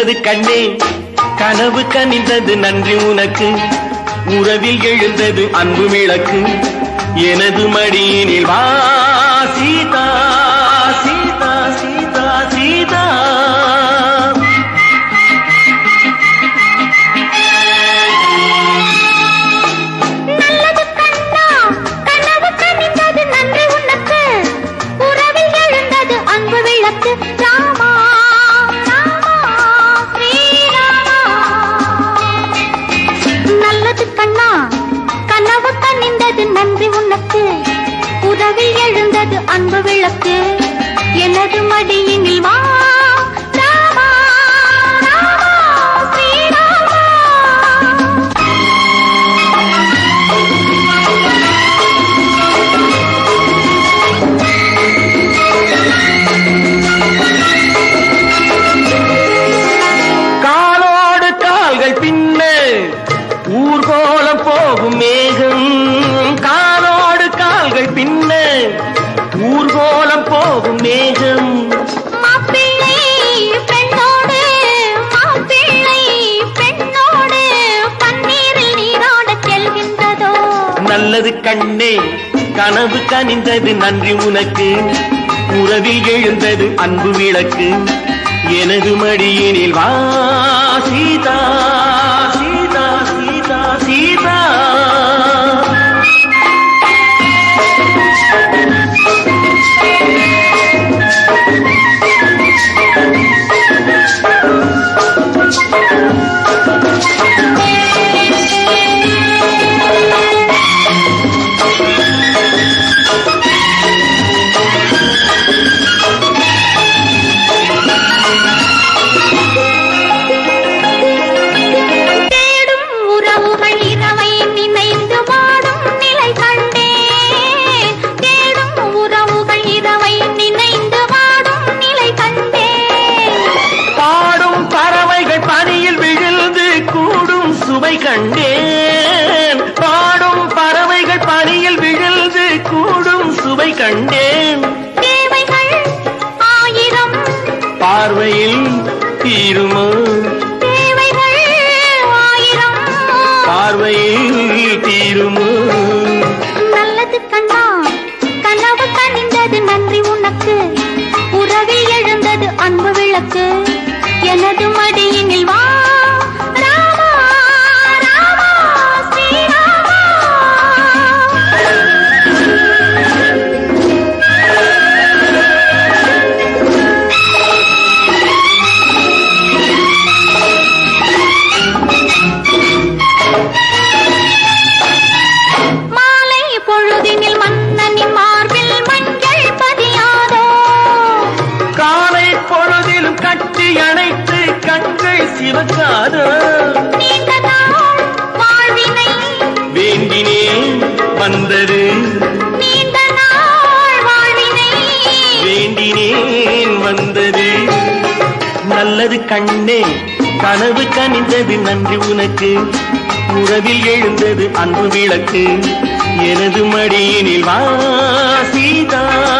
நல்லது கண்ணே. கனவு கனிந்தது நன்றி உனக்கு. உறவில் எழுந்தது அன்பு விளக்கு. எனது மடியினில் வா சீதா சீதா சீதா சீதா. எனது அன்பு விளக்கு எனது மடியினில் வா போகும் மேகம். காலோடு கால்கள் பின்ன ஊர்கோலம் போகும் மேகம். நல்லது கண்ணே கனவு கனிந்தது நன்றி உனக்கு. உறவில் எழுந்தது அன்பு விளக்கு. எனது மடியினில் வா சீதா. சுவை கண்டேன். பாடும் பறவைகள் பனியில் விழுந்து கூடும் சுவை கண்டேன். ஆயிரம். பார்வையில் தீருமோ? பார்வையில் தீருமோ? வாழ்வினை. வேண்டினேன் வந்தது. வேண்டினேன் வந்தது. நல்லது கண்ணே கனவு கனிந்தது நன்றி உனக்கு. உறவில் எழுந்தது அன்பு விளக்கு. எனது மடியினில் வா சீதா